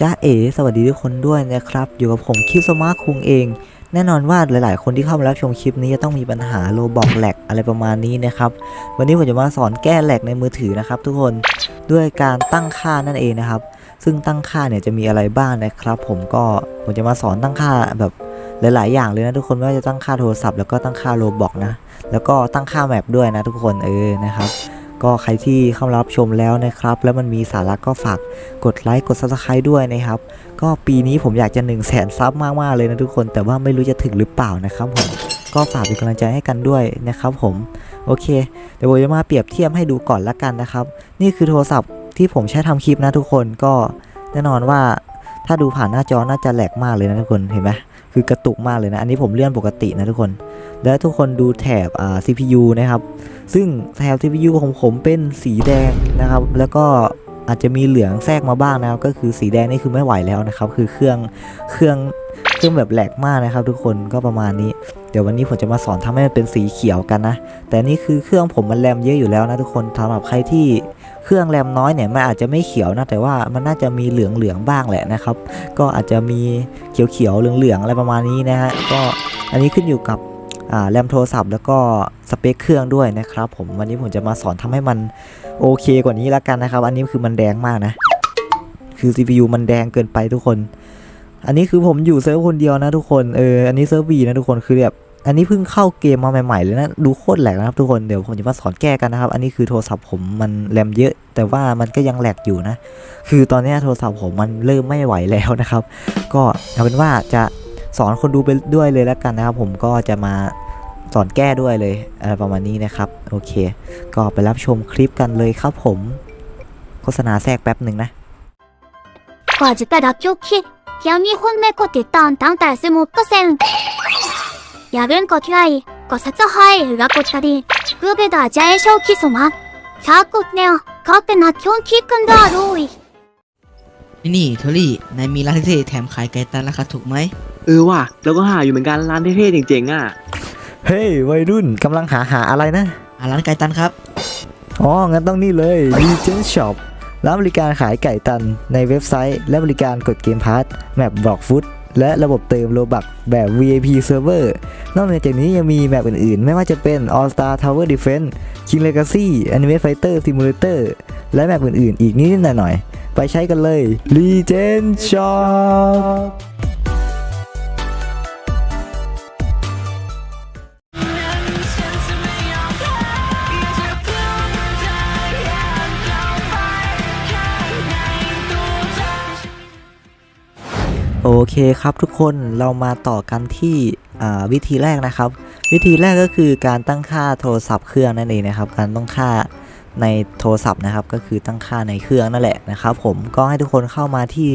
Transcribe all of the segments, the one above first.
จ้าเอ๋สวัสดีทุกคนด้วยนะครับ อยู่กับผมคิสมาคุงเอง แน่นอนว่าหลาย ๆ คนที่เข้ามารับชมคลิปนี้จะต้องมีปัญหาโลบอกแหลกอะไรประมาณนี้นะครับ วันนี้ผมจะมาสอนแก้แหลกในมือถือนะครับ ทุกคนด้วยการตั้งค่านั่นเองนะครับ ซึ่งตั้งค่าเนี่ยจะมีอะไรบ้างนะครับ ผมก็ผมจะมาสอนตั้งค่าแบบหลาย ๆ อย่างเลยนะทุกคนไม่ว่าจะตั้งค่าโทรศัพท์แล้วก็ตั้งค่าโลบอกนะ แล้วก็ตั้งค่าแมปด้วยนะทุกคนเออนะครับ ก็ใครที่เข้ารับชมแล้วนะครับ แล้วมันมีสาระก็ฝากกดไลค์กด subscribe ด้วยนะครับ ก็ปีนี้ผมอยากจะ1 0 0 0 0แสนซับมากๆเลยนะทุกคน แต่ว่าไม่รู้จะถึงหรือเปล่านะครับผมก็ฝากเป็นกำลังใจให้กันด้วยนะครับผมโอเค เดี๋ยวผมจะมาเปรียบเทียบให้ดูก่อนละกันนะครับ นี่คือโทรศัพท์ที่ผมใช้ทำคลิปนะทุกคนก็แน่นอนว่าถ้าดูผ่านหน้าจอน่าจะแหลกมากเลยนะทุกคนเห็นไหม คือกระตุกมากเลยนะ อันนี้ผมเลื่อนปกตินะทุกคน แล้วทุกคนดูแถบอ่า CPU นะครับ ซึ่งแถบ CPU ของผมเป็นสีแดงนะครับ แล้วก็อาจจะมีเหลืองแทรกมาบ้างนะครับ ก็คือสีแดงนี่คือไม่ไหวแล้วนะครับ คือเครื่องเครื่องเครื่องแบบแหลกมากนะครับ ทุกคนก็ประมาณนี้ เดี๋ยววันนี้ผมจะมาสอนทำให้มันเป็นสีเขียวกันนะ แต่นี่คือเครื่องผมมันแรมเยอะอยู่แล้วนะทุกคนสำหรับใครที่ เครื่องแรมน้อยเนี่ยมันอาจจะไม่เขียวนะแต่ว่ามันน่าจะมีเหลืองเหลืองบ้างแหละนะครับ ก็อาจจะมีเขียวเขียวเหลืองเหลืองอะไรประมาณนี้นะฮะก็อันนี้ขึ้นอยู่กับอ่าแรมโทรศัพท์แล้วก็สเปคเครื่องด้วยนะครับ ผมวันนี้ผมจะมาสอนทำให้มันโอเคกว่านี้แล้วกันนะครับ อันนี้คือมันแดงมากนะ คือ CPU มันแดงเกินไปทุกคน อันนี้คือผมอยู่เซิร์ฟคนเดียวนะทุกคนเอออันนี้เซิร์ฟวีนะทุกคนคือแบบ อันนี้เพิ่งเข้าเกมมาใหม่ๆเลยนะ ดูโคตรแหลกนะครับทุกคน เดี๋ยวผมจะมาสอนแก้กันนะครับ อันนี้คือโทรศัพท์ผมมันแรมเยอะ แต่ว่ามันก็ยังแหลกอยู่นะ คือตอนนี้โทรศัพท์ผมมันเริ่มไม่ไหวแล้วนะครับ ก็เอาเป็นว่าจะสอนคนดูไปด้วยเลยแล้วกันนะครับ ผมก็จะมาสอนแก้ด้วยเลยอะไรประมาณนี้นะครับ โอเค ก็ไปรับชมคลิปกันเลยครับผม โฆษณาแทรกแป๊บหนึ่งนะกว่าจะได้รับยกคิดยังมีคนไม่กดติดตามตั้งแต่สมุดเปเซ็น อยากเริ่ม야근 거티아이 거사처하이 으라꼬따리 급에다 자의 쇼키소마 자꾸네요 거기나 경키큰다 로이 นี่นี่เทอรี่นายมีร้านเท่แถมขายไก่ตันราคาถูกไหม เออว่ะเราก็หาอยู่เหมือนกันร้านเท่ๆเจ๋งๆอะ เฮ้ยวัยรุ่นกำลังหาหาอะไรนะหาร้านไก่ตันครับ อ๋อ งั้นต้องนี่เลยมีเจนช็อปแร้านบริการขายไก่ตันในเว็บไซต์ และบริการกดเกมพาร์ทแมปบล็อกฟุต และระบบเติมโลบักแบบ VIP Server นอกจากนี้ยังมีแมปอื่นๆ ไม่ว่าจะเป็น All Star Tower Defense King Legacy Anime Fighter Simulator และแมปอื่นๆ อีกนิดหน่อยๆไปใช้กันเลย Legend Shop โอเคครับทุกคนเรามาต่อกันที่วิธีแรกนะครับ วิธีแรกก็คือการตั้งค่าโทรศัพท์เครื่องนั่นเองนะครับ การตั้งค่าในโทรศัพท์นะครับ ก็คือตั้งค่าในเครื่องนั่นแหละนะครับ ผมก็ให้ทุกคนเข้ามาที่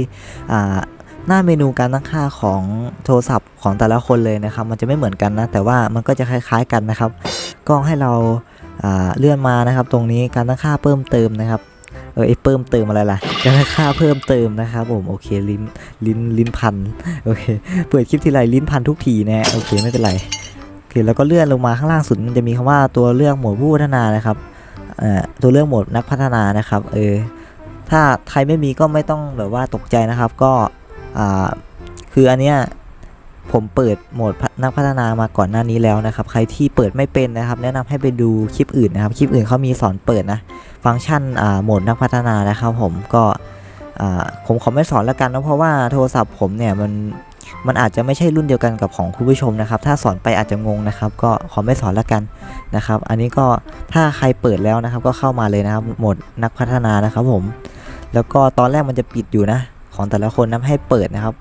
หน้าเมนูการตั้งค่าของโทรศัพท์ของแต่ละคนเลยนะครับ มันจะไม่เหมือนกันนะ แต่ว่ามันก็จะคล้าย ๆ กันนะครับ ก็ให้เราเลื่อนมานะครับ ตรงนี้การตั้งค่าเพิ่มเติมนะครับ เออไอเพิ่มเติมอะไรล่ะยังค่าเพิ่มเติมนะครับผมโอเคลิ้นลิ้นลิ้นพันโอเคเปิดคลิปทีไรลิ้นพันทุกทีนะโอเคไม่เป็นไรโอเคแล้วก็เลื่อนลงมาข้างล่างสุดมันจะมีคำว่าตัวเลือกโหมดผู้พัฒนานะครับเอ่อตัวเลือกโหมดนักพัฒนานะครับเออถ้าใครไม่มีก็ไม่ต้องแบบว่าตกใจนะครับ ก็อ่าคืออันเนี้ย ผมเปิดโหมดนักพัฒนามาก่อนหน้านี้แล้วนะครับ ใครที่เปิดไม่เป็นนะครับ แนะนำให้ไปดูคลิปอื่นนะครับ คลิปอื่นเขามีสอนเปิดนะ ฟังก์ชันอ่าโหมดนักพัฒนานะครับ ผมก็ผมขอไม่สอนแล้วกันนะเพราะว่าโทรศัพท์ผมเนี่ยมันมันอาจจะไม่ใช่รุ่นเดียวกันกับของคุณผู้ชมนะครับ ถ้าสอนไปอาจจะงงนะครับ ก็ขอไม่สอนแล้วกันนะครับ อันนี้ก็ถ้าใครเปิดแล้วนะครับ ก็เข้ามาเลยนะครับโหมดนักพัฒนานะครับผม แล้วก็ตอนแรกมันจะปิดอยู่นะ ของแต่ละคนนะให้เปิดนะครับ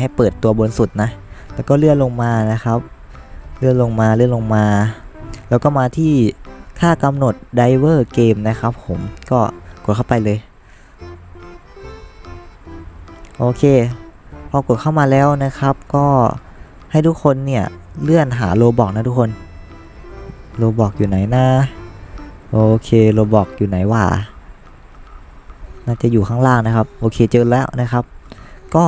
ให้เปิดตัวบนสุดนะ แล้วก็เลื่อนลงมานะครับ เลื่อนลงมาเลื่อนลงมา แล้วก็มาที่ค่ากำหนดไดเวอร์เกมนะครับผมก็กดเข้าไปเลย โอเค พอกดเข้ามาแล้วนะครับ ก็ให้ทุกคนเนี่ยเลื่อนหาโลบอกนะทุกคนโลบอกอยู่ไหนนะโอเคโลบอกอยู่ไหนวะน่าจะอยู่ข้างล่างนะครับ โอเคเจอแล้วนะครับ ก็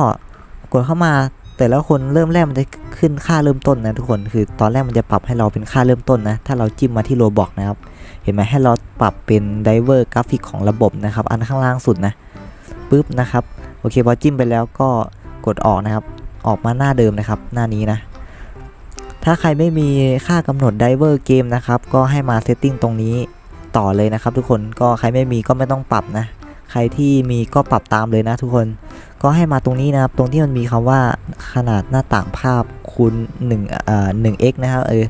กดเข้ามาแต่ละคนเริ่มแรกมันจะขึ้นค่าเริ่มต้นนะทุกคนคือตอนแรกมันจะปรับให้เราเป็นค่าเริ่มต้นนะ ถ้าเราจิ้มมาที่โลบอกนะครับ เห็นไหมให้เราปรับเป็นไดเวอร์กราฟิกของระบบนะครับ อันข้างล่างสุดนะปุ๊บนะครับโอเคพอจิ้มไปแล้วก็กดออกนะครับ ออกมาหน้าเดิมนะครับ หน้านี้นะ ถ้าใครไม่มีค่ากำหนดไดเวอร์เกมนะครับก็ให้มาเซตติ้งตรงนี้ต่อเลยนะครับ ทุกคนก็ใครไม่มีก็ไม่ต้องปรับนะ ใครที่มีก็ปรับตามเลยนะทุกคน ก็ให้มาตรงนี้นะครับ ตรงที่มันมีคำว่าขนาดหน้าต่างภาพคูณ1อ่า 1x นะครับเออ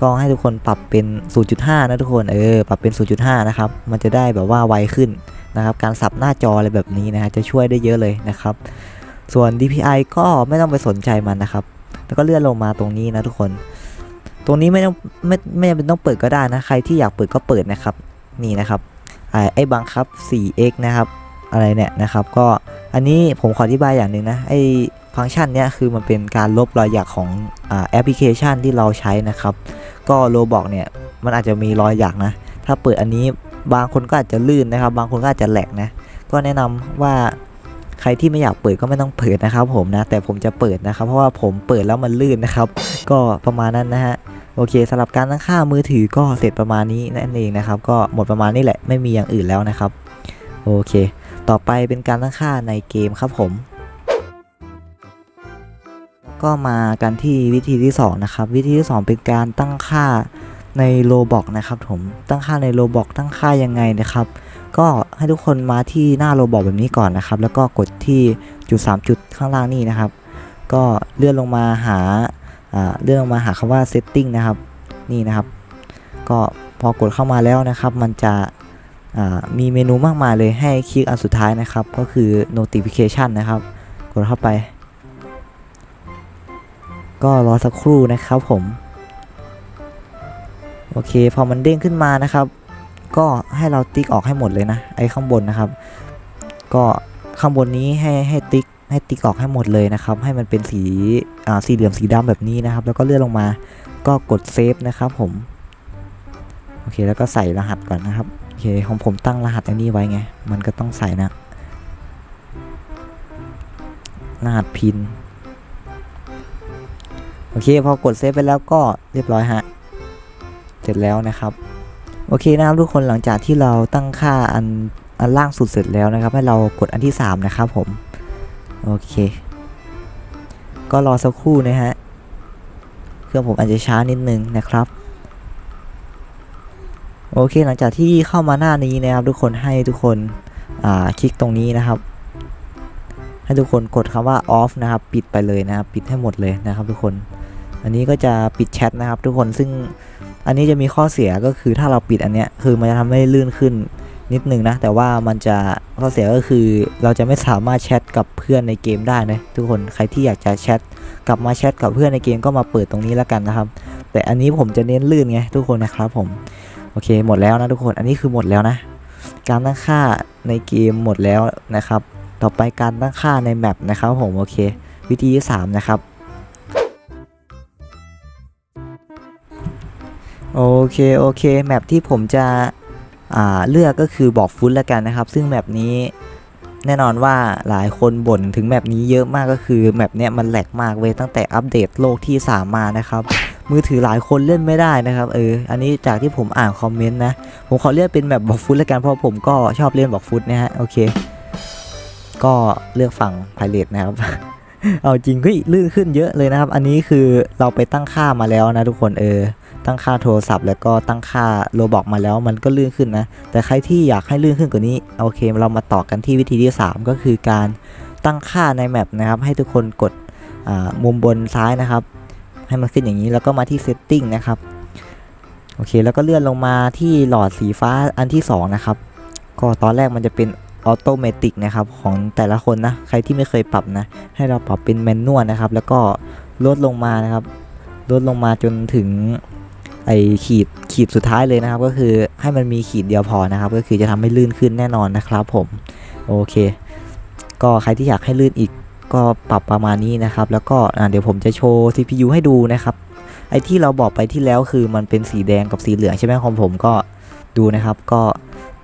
ก็ให้ทุกคนปรับเป็น 0.5 นะทุกคน เออ ปรับเป็น 0.5 นะครับ มันจะได้แบบว่าไวขึ้นนะครับ การสับหน้าจออะไรแบบนี้นะฮะ จะช่วยได้เยอะเลยนะครับ ส่วน DPI ก็ไม่ต้องไปสนใจมันนะครับ แล้วก็เลื่อนลงมาตรงนี้นะทุกคน ตรงนี้ไม่ต้องไม่ไม่จำเป็นต้องเปิดก็ได้นะ ใครที่อยากเปิดก็เปิดนะครับ นี่นะครับ ไอ้ไอ้บังคับ 4x นะครับ อะไรเนี่ยนะครับ ก็อันนี้ผมขออธิบายอย่างหนึ่งนะไอ้ฟังก์ชันเนี้ยคือมันเป็นการลบรอยหยักของอแอปพลิเคชันที่เราใช้นะครับ ก็โลบอกเนี่ยมันอาจจะมีรอยหยักนะ ถ้าเปิดอันนี้บางคนก็อาจจะลื่นนะครับ บางคนก็อาจจะแหลกนะ ก็แนะนำว่าใครที่ไม่อยากเปิดก็ไม่ต้องเปิดนะครับ ผมนะ แต่ผมจะเปิดนะครับ เพราะว่าผมเปิดแล้วมันลื่นนะครับ ก็ประมาณนั้นนะฮะ โอเคสำหรับการตั้งค่ามือถือก็เสร็จประมาณนี้นั่นเองนะครับ ก็หมดประมาณนี้แหละไม่มีอย่างอื่นแล้วนะครับ โอเค ต่อไปเป็นการตั้งค่าในเกมครับผม ก็มากันที่วิธีที่ 2 นะครับ วิธีที่ 2 เป็นการตั้งค่าในโลบอกนะครับผมตั้งค่าในโลบอกตั้งค่ายังไงนะครับ ก็ให้ทุกคนมาที่หน้าโลบอกแบบนี้ก่อนนะครับ แล้วก็กดที่จุด 3 จุดข้างล่างนี่นะครับ ก็เลื่อนลงมาหาอ่า เลื่อนลงมาหาคำว่า setting นะครับ นี่นะครับ ก็พอกดเข้ามาแล้วนะครับ มันจะมีเมนูมากมายเลยให้คลิกอันสุดท้ายนะครับ ก็คือ notification นะครับ กดเข้าไป ก็รอสักครู่นะครับผม โอเค พอมันเด้งขึ้นมานะครับ ก็ให้เราติ๊กออกให้หมดเลยนะ ไอ้ข้างบนนะครับ ก็ข้างบนนี้ให้ให้ติ๊ก ให้ติ๊กออกให้หมดเลยนะครับ ให้มันเป็นสีอ่าสีเหลืองสีดำแบบนี้นะครับ แล้วก็เลื่อนลงมาก็กดเซฟนะครับผมโอเคแล้วก็ใส่รหัสก่อนนะครับโอเคของผมตั้งรหัสอันนี้ไว้ไง มันก็ต้องใส่นะรหัสพินโอเคพอกดเซฟไปแล้วก็เรียบร้อยฮะเสร็จแล้วนะครับโอเคนะครับทุกคนหลังจากที่เราตั้งค่าอันอันล่างสุดเสร็จแล้วนะครับ ให้เรากดอันที่ 3 นะครับผม โอเค ก็รอสักครู่นะฮะ เครื่องผมอาจจะช้านิดนึงนะครับ โอเคหลังจากที่เข้ามาหน้านี้นะครับทุกคนให้ทุกคนอ่าคลิกตรงนี้นะครับ ให้ทุกคนกดคำว่า off นะครับ ปิดไปเลยนะครับ ปิดให้หมดเลยนะครับ ทุกคน อันนี้ก็จะปิดแชทนะครับ ทุกคนซึ่งอันนี้จะมีข้อเสียก็คือถ้าเราปิดอันเนี้ยคือมันจะทำให้ลื่นขึ้น นิดนึงนะ แต่ว่ามันจะข้อเสียก็คือเราจะไม่สามารถแชทกับเพื่อนในเกมได้นะทุกคนใครที่อยากจะแชทกลับมาแชทกับเพื่อนในเกมก็มาเปิดตรงนี้แล้วกันนะครับ แต่อันนี้ผมจะเน้นลื่นไงทุกคนนะครับผมโอเคหมดแล้วนะทุกคนอันนี้คือหมดแล้วนะ การตั้งค่าในเกมหมดแล้วนะครับ ต่อไปการตั้งค่าในแมปนะครับผมโอเค วิธีที่สามนะครับโอเคโอเคแมปที่ผมจะ เลือกก็คือบอกฟุตแล้วกันนะครับ ซึ่งแมปนี้แน่นอนว่าหลายคนบ่นถึงแมปนี้เยอะมากก็คือแมปเนี้ยมันแหลกมากเว้ยตั้งแต่อัปเดตโลกที่ 3 มานะครับมือถือหลายคนเล่นไม่ได้นะครับเอออันนี้จากที่ผมอ่านคอมเมนต์นะ ผมขอเลือกเป็นแมปบอกฟุตแล้วกันเพราะผมก็ชอบเล่นบอกฟุตนะฮะโอเค ก็เลือกฝั่งไพเรตนะครับ เอาจริงเฮ้ยลื่นขึ้นเยอะเลยนะครับ อันนี้คือเราไปตั้งค่ามาแล้วนะทุกคนเออ ตั้งค่าโทรศัพท์ แล้วก็ตั้งค่าโลบอกมาแล้วมันก็ลื่นขึ้นนะ แต่ใครที่อยากให้ลื่นขึ้นกว่านี้โอเค เรามาต่อกันที่วิธีที่ 3 ก็คือการตั้งค่าในแมปนะครับ ให้ทุกคนกดมุมบนซ้ายนะครับ ให้มันขึ้นอย่างนี้แล้วก็มาที่ setting นะครับโอเค แล้วก็เลื่อนลงมาที่หลอดสีฟ้าอันที่ 2 นะครับ ก็ตอนแรกมันจะเป็นออโตเมติกนะครับของแต่ละคนนะ ใครที่ไม่เคยปรับนะ ให้เราปรับเป็นแมนนวลนะครับ แล้วก็ลดลงมานะครับ ลดลงมาจนถึง ไอขีดขีดสุดท้ายเลยนะครับ ก็คือให้มันมีขีดเดียวพอนะครับ ก็คือจะทำให้ลื่นขึ้นแน่นอนนะครับผมโอเค ก็ใครที่อยากให้ลื่นอีกก็ปรับประมาณนี้นะครับ แล้วก็เดี๋ยวผมจะโชว์ CPU ให้ดูนะครับ ไอที่เราบอกไปที่แล้วคือมันเป็นสีแดงกับสีเหลืองใช่ไหมของผมก็ดูนะครับ ก็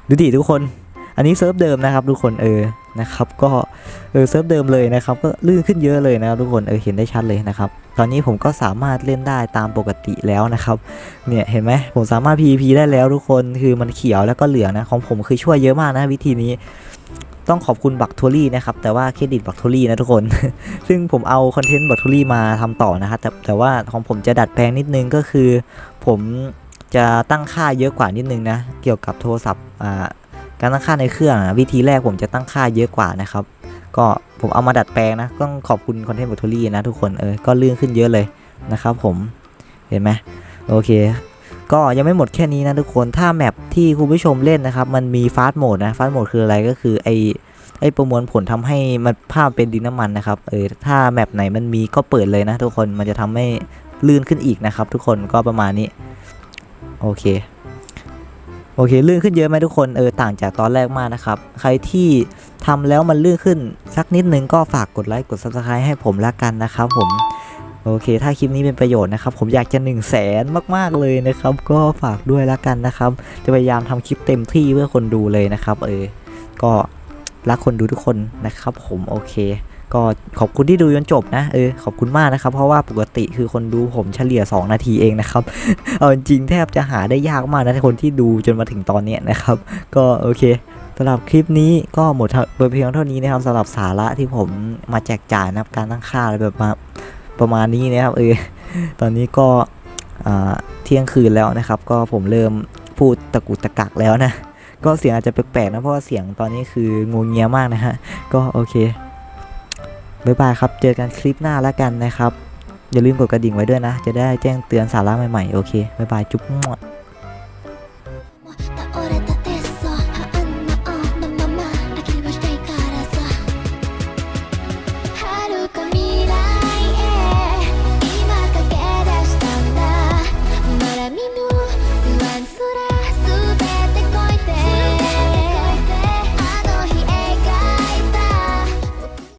ดูดิทุกคน อันนี้เซิร์ฟเดิมนะครับทุกคนเออ นะครับก็เออเซิร์ฟเดิมเลยนะครับก็ลื่นขึ้นเยอะเลยนะครับทุกคนเออเห็นได้ชัดเลยนะครับตอนนี้ผมก็สามารถเล่นได้ตามปกติแล้วนะครับเนี่ยเห็นไหมผมสามารถ PVP ได้แล้วทุกคนคือมันเขียวแล้วก็เหลืองนะของผมคือช่วยเยอะมากนะวิธีนี้ต้องขอบคุณบักทัวรี่นะครับแต่ว่าเครดิตบักทัวรี่นะทุกคน ซึ่งผมเอาคอนเทนต์บักทัวรี่มาทำต่อนะครับแต่แต่ว่าของผมจะดัดแปลงนิดนึงก็คือ ผมจะตั้งค่าเยอะกว่านิดนึงนะ เกี่ยวกับโทรศัพท์อ่า การตั้งค่าในเครื่องอะวิธีแรกผมจะตั้งค่าเยอะกว่านะครับ ก็ผมเอามาดัดแปลงนะ ต้องขอบคุณคอนเทนต์บักทัวรี่นะทุกคนเออก็ลื่นขึ้นเยอะเลยนะครับผมเห็นไหมโอเค ก็ยังไม่หมดแค่นี้นะทุกคนถ้าแมปที่คุณผู้ชมเล่นนะครับ มันมีฟาสต์โหมดนะฟาสต์โหมดคืออะไรก็คือไอไอประมวลผลทำให้มันภาพเป็นดินน้ำมันนะครับเออถ้าแมปไหนมันมีก็เปิดเลยนะทุกคนมันจะทำให้ลื่นขึ้นอีกนะครับ ทุกคนก็ประมาณนี้ โอเค โอเค ลื่นขึ้นเยอะไหมทุกคน เออ ต่างจากตอนแรกมากนะครับ ใครที่ทำแล้วมันลื่นขึ้นสักนิดนึงก็ฝากกดไลค์ กด subscribe ให้ผมละกันนะครับผม โอเค ถ้าคลิปนี้เป็นประโยชน์นะครับ ผมอยากจะ1 0 0 0 0แสนมากๆเลยนะครับ ก็ฝากด้วยละกันนะครับ จะพยายามทำคลิปเต็มที่เพื่อคนดูเลยนะครับ เออ ก็รักคนดูทุกคนนะครับ ผม โอเค ก็ขอบคุณที่ดูจนจบนะเออขอบคุณมากนะครับ เพราะว่าปกติคือคนดูผมเฉลี่ย 2 นาทีเองนะครับเอาจริงแทบจะหาได้ยากมากนะคนที่ดูจนมาถึงตอนเนี้ยนะครับ ก็โอเคสำหรับคลิปนี้ก็หมดเพียงเท่านี้นะครับสำหรับสาระที่ผมมาแจกจ่ายนะครับการตั้งค่าอะไรแบบมาประมาณนี้นะครับเออตอนนี้ก็เที่ยงคืนแล้วนะครับ ก็ผมเริ่มพูดตะกุตะกักแล้วนะ ก็เสียงอาจจะแปลกๆนะเพราะว่าเสียงตอนนี้คืองงเงียมากนะฮะก็โอเค บ๊ายบายครับ เจอกันคลิปหน้าแล้วกันนะครับ อย่าลืมกดกระดิ่งไว้ด้วยนะ จะได้แจ้งเตือนสาระใหม่ๆ โอเค บ๊ายบาย จุ๊บมั่